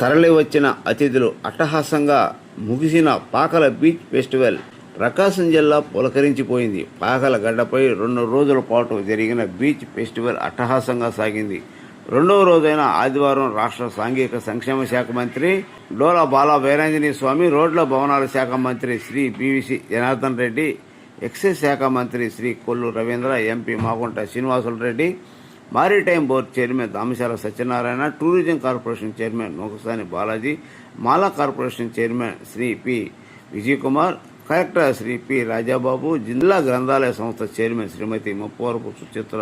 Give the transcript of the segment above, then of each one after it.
తరలి వచ్చిన అతిథులు అట్టహాసంగా ముగిసిన పాకల బీచ్ ఫెస్టివల్ ప్రకాశం జిల్లా పులకరించిపోయింది. పాకల గడ్డపై రెండు రోజుల పాటు జరిగిన బీచ్ ఫెస్టివల్ అట్టహాసంగా సాగింది. రెండవ రోజైన ఆదివారం రాష్ట్ర సాంఘిక సంక్షేమ శాఖ మంత్రి డోలా బాలా వీరాంజనేయ స్వామి రోడ్ల భవనాల శాఖ మంత్రి శ్రీ పివిసి జనార్దన్ రెడ్డి ఎక్సైజ్ శాఖ మంత్రి Shri Kollu Ravindra MP Maguntha Srinivasulu Reddy maritime board chairman Damashala Satyanarayana tourism corporation chairman Nokasani Balaji Mala corporation chairman Shri P Vijay Kumar collector Shri P Rajababu జిల్లా గ్రంథాలయ సంస్థ chairman Shrimati Muppavarapu Suchitra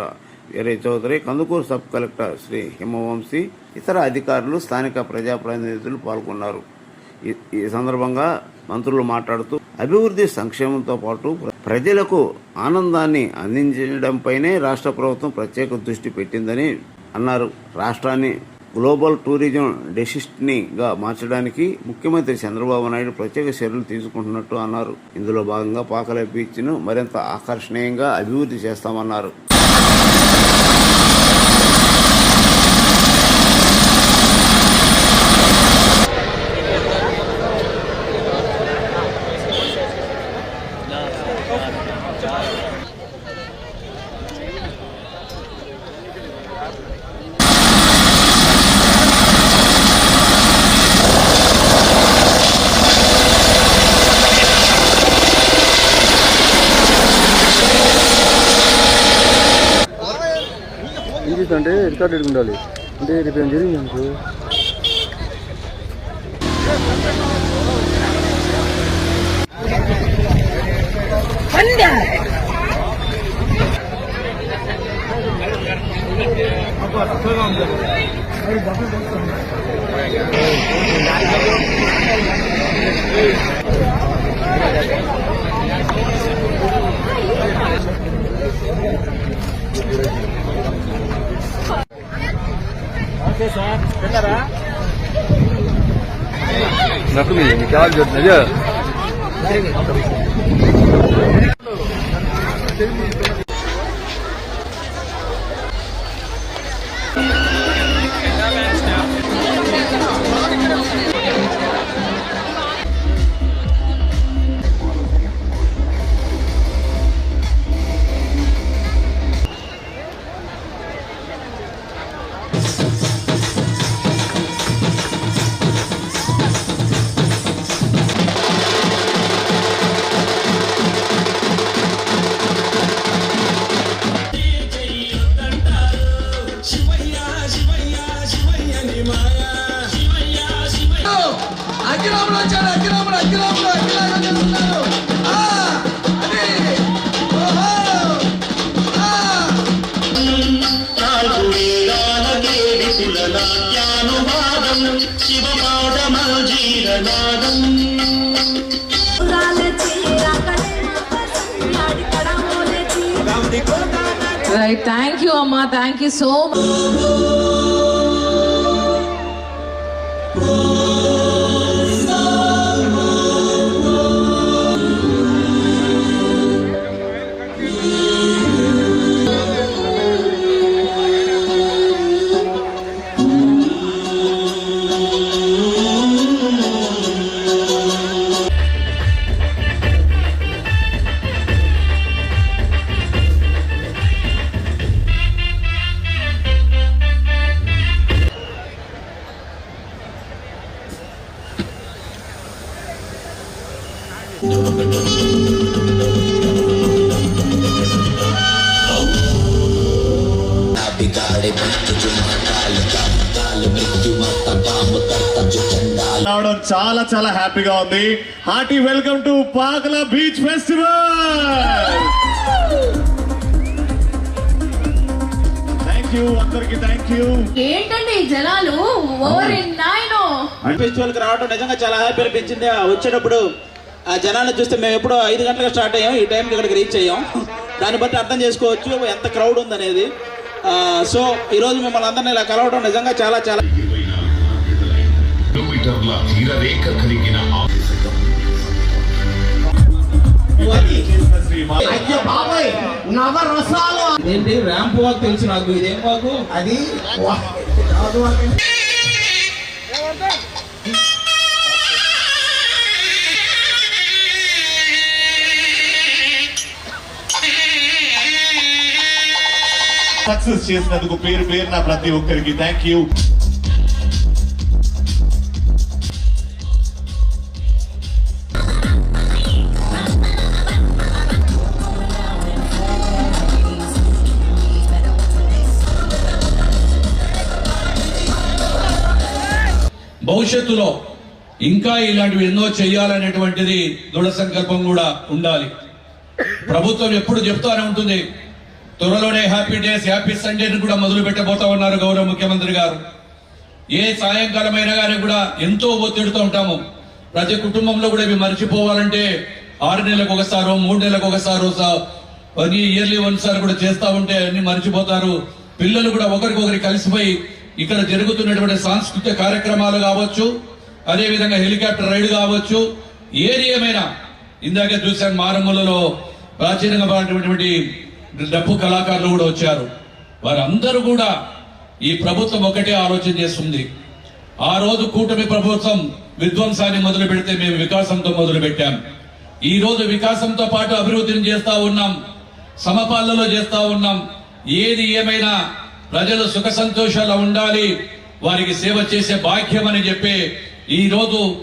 Veeraiah Chowdary Kandukur sub collector Shri Himavamshi ఇతర అధికారులు స్థానిక ప్రజాప్రతినిధులు పాల్గొన్నారు ఈ సందర్భంగా మంత్రులు మాట్లాడుతూ అభివృద్ధి సంక్షేమంతో పాటు ప్రజలకు ఆనందాన్ని అందించడంపైనే రాష్ట్ర ప్రభుత్వం ప్రత్యేక దృష్టి పెట్టిందని అన్నారు. రాష్ట్రాన్ని గ్లోబల్ టూరిజం డెసిస్టినీగా మార్చడానికి ముఖ్యమంత్రి చంద్రబాబు నాయుడు ప్రత్యేక చర్యలు తీసుకుంటున్నట్టు అన్నారు. ఇందులో భాగంగా పాకల బీచ్ను మరింత ఆకర్షణీయంగా అభివృద్ధి చేస్తామన్నారు. అంటే రికార్డ్ ఎడుగు ఉండాలి అంటే రేపు ఏం జరిగింది అనుకో Thank you. నీకు కావాలి చెప్తున్నా అదే Right, thank you, Amma. Thank you so much. రావడం చాలా చాలా హ్యాపీగా ఉంది. Hearty welcome to Pakala beach festival! Thank you అందరికి థ్యాంక్ యూ ఏంటండి జనాలు? నాయనో. ఫెస్టివల్కి రావడం నిజంగా చాలా హ్యాపీ అనిపించింది. వచ్చేటప్పుడు ఆ జనాన్ని చూస్తే మేము ఎప్పుడో ఐదు గంటలకు స్టార్ట్ అయ్యాం. ఈ టైంకి ఇక్కడికి రీచ్ అయ్యాం. దాన్ని బట్టి అర్థం చేసుకోవచ్చు ఎంత క్రౌడ్ ఉందనేది. సో ఈ రోజు మిమ్మల్ని అందరినీ ఇలా కలవడం నిజంగా చాలా చాలా కిలోమీటర్ల తీరరేఖ కలిగిన ఏంటి ర్యాంప్ వాక్ తెలుసు నాకు ఇదేం వాకు అది సక్సెస్ చేసినందుకు పేరు పేరున ప్రతి ఒక్కరికి థ్యాంక్ యూ భవిష్యత్తులో ఇంకా ఇలాంటివి ఎన్నో చేయాలనేటువంటిది దృఢ సంకల్పం కూడా ఉండాలి. ప్రభుత్వం ఎప్పుడు చెప్తానే ఉంటుంది త్వరలోనే హ్యాపీ డేస్ హ్యాపీ సండేని కూడా మొదలు పెట్టబోతా ఉన్నారు గౌరవ ముఖ్యమంత్రి గారు. ఏ సాయంకాలం అయినా కానీ కూడా ఎంతో ఒత్తిడితో ఉంటాము. ప్రతి కుటుంబంలో కూడా ఇవి మర్చిపోవాలంటే ఆరు నెలలకు ఒకసారో మూడు నెలలకు ఒకసారో పని ఇయర్లీ వన్సారి కూడా చేస్తా ఉంటే అన్ని మర్చిపోతారు. పిల్లలు కూడా ఒకరికొకరి కలిసిపోయి ఇక్కడ జరుగుతున్నటువంటి సాంస్కృతిక కార్యక్రమాలు కావచ్చు అదేవిధంగా హెలికాప్టర్ రైడ్ కావచ్చు ఏది ఏమైనా. ఇందాకే చూశాను మారమ్మలలో ప్రాచీనంగా పాడినటువంటి డప్పు కళాకారులు కూడా వచ్చారు. వారందరూ కూడా ఈ ప్రభుత్వం ఒకటే ఆలోచన చేస్తుంది. ఆ రోజు కూటమి ప్రభుత్వం విధ్వంసాన్ని మొదలు పెడితే మేము వికాసంతో మొదలు పెట్టాం. ఈ రోజు వికాసంతో పాటు అభివృద్ధిని చేస్తా ఉన్నాం. సమపాలనలో చేస్తా ఉన్నాం. ఏది ఏమైనా ప్రజలు సుఖ సంతోషాలు ఉండాలి వారికి సేవ చేసే భాగ్యం అని చెప్పి ఈ రోజు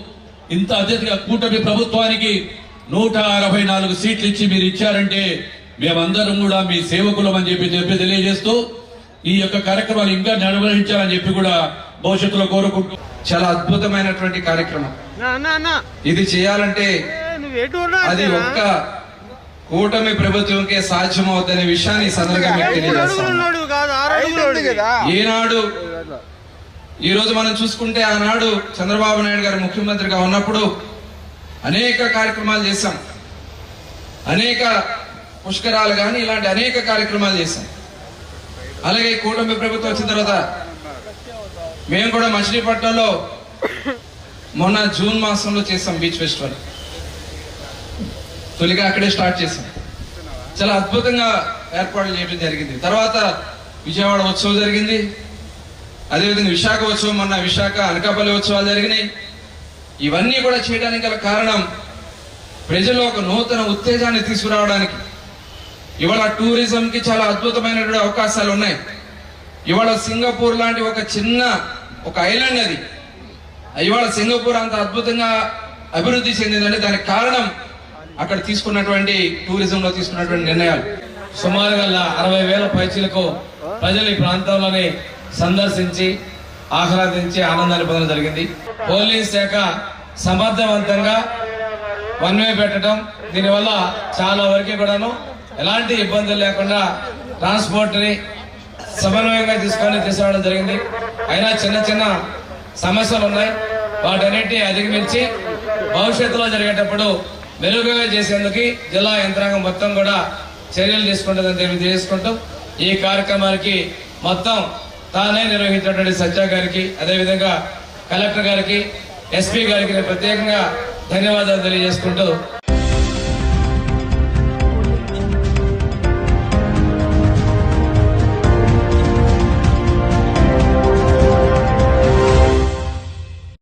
ఇంత అత్యధిక కూటమి ప్రభుత్వానికి నూట అరవై నాలుగు సీట్లు ఇచ్చి మీరు ఇచ్చారంటే మేమందరం కూడా మీ సేవకులం అని చెప్పి చెప్పి తెలియజేస్తూ ఈ యొక్క కార్యక్రమాలు ఇంకా నిర్వహించాలని చెప్పి కూడా భవిష్యత్తులో కోరుకుంటూ చాలా అద్భుతమైనటువంటి కార్యక్రమం. ఇది చేయాలంటే అది ఒక్క కూటమి ప్రభుత్వంకే సాధ్యమవుతుందనే విషయాన్ని ఈ సందర్భంగా మీకు తెలియజేస్తాను ఈనాడు ఈ రోజు మనం చూసుకుంటే ఆనాడు చంద్రబాబు నాయుడు గారు ముఖ్యమంత్రిగా ఉన్నప్పుడు అనేక కార్యక్రమాలు చేశాం. అనేక పుష్కరాలు కానీ ఇలాంటి అనేక కార్యక్రమాలు చేశాం. అలాగే కూటమి ప్రభుత్వం వచ్చిన తర్వాత మేము కూడా మచిలీపట్నంలో మొన్న జూన్ మాసంలో చేసాం బీచ్ ఫెస్టివల్. తొలిగా అక్కడే స్టార్ట్ చేసాం చాలా అద్భుతంగా ఏర్పాట్లు చేయడం జరిగింది. తర్వాత విజయవాడ ఉత్సవం జరిగింది. అదేవిధంగా విశాఖ ఉత్సవం మొన్న విశాఖ అనకాపల్లి ఉత్సవాలు జరిగినాయి. ఇవన్నీ కూడా చేయడానికి గల కారణం ప్రజల్లో ఒక నూతన ఉత్తేజాన్ని తీసుకురావడానికి ఇవాళ టూరిజంకి చాలా అద్భుతమైనటువంటి అవకాశాలు ఉన్నాయి. ఇవాళ సింగపూర్ లాంటి ఒక చిన్న ఒక ఐలాండ్ అది. ఇవాళ సింగపూర్ అంత అద్భుతంగా అభివృద్ధి చెందిందంటే దానికి కారణం అక్కడ తీసుకున్నటువంటి టూరిజం లో తీసుకున్నటువంటి నిర్ణయాలు. సుమారుగా అరవై వేల పైచీలకు ప్రజలు ఈ ప్రాంతంలోని సందర్శించి ఆహ్లాదించి ఆనందాన్ని పొందడం జరిగింది. పోలీస్ శాఖ సమర్థవంతంగా వన్ వే పెట్టడం దీనివల్ల చాలా వరకు కూడాను ఎలాంటి ఇబ్బందులు లేకుండా ట్రాన్స్పోర్ట్ని సమన్వయంగా తీసుకొని తీసుకురావడం జరిగింది. అయినా చిన్న చిన్న సమస్యలు ఉన్నాయి. వాటన్నిటిని అధిగమించి భవిష్యత్తులో జరిగేటప్పుడు మెరుగుగా చేసేందుకు జిల్లా యంత్రాంగం మొత్తం కూడా చర్యలు తీసుకుంటుందని తెలియజేసుకుంటూ ఈ కార్యక్రమానికి మొత్తం తానే నిర్వహించినటువంటి సత్య గారికి అదేవిధంగా కలెక్టర్ గారికి ఎస్పీ గారికి ప్రత్యేకంగా ధన్యవాదాలు తెలియజేసుకుంటూ